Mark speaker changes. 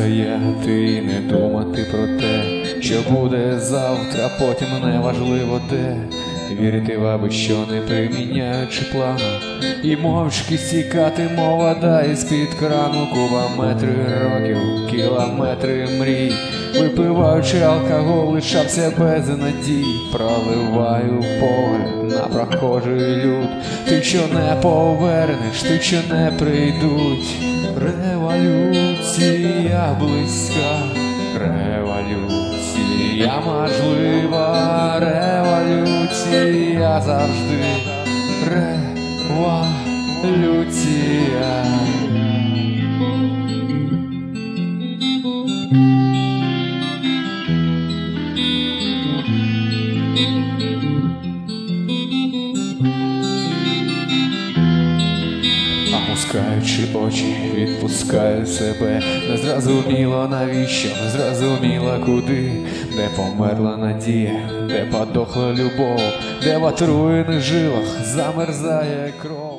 Speaker 1: і не думати про те, що буде завтра, потім неважливо де. Вірити в аби що не приміняючи плану, і мовчки стікати мова да із-під крану, кубометри років, кілометри мрій, випиваючи алкоголь, лишався без надій, проливаю на прохожий люд, ти що не повернеш, ти що не прийдуть. Революція близька, революція можлива, революція завжди, революція. Опускаючи очі, відпускаю себе, не зрозуміло навіщо, не зрозуміло куди, де померла надія, де подохла любов, де в отруєних жилах замерзає кров.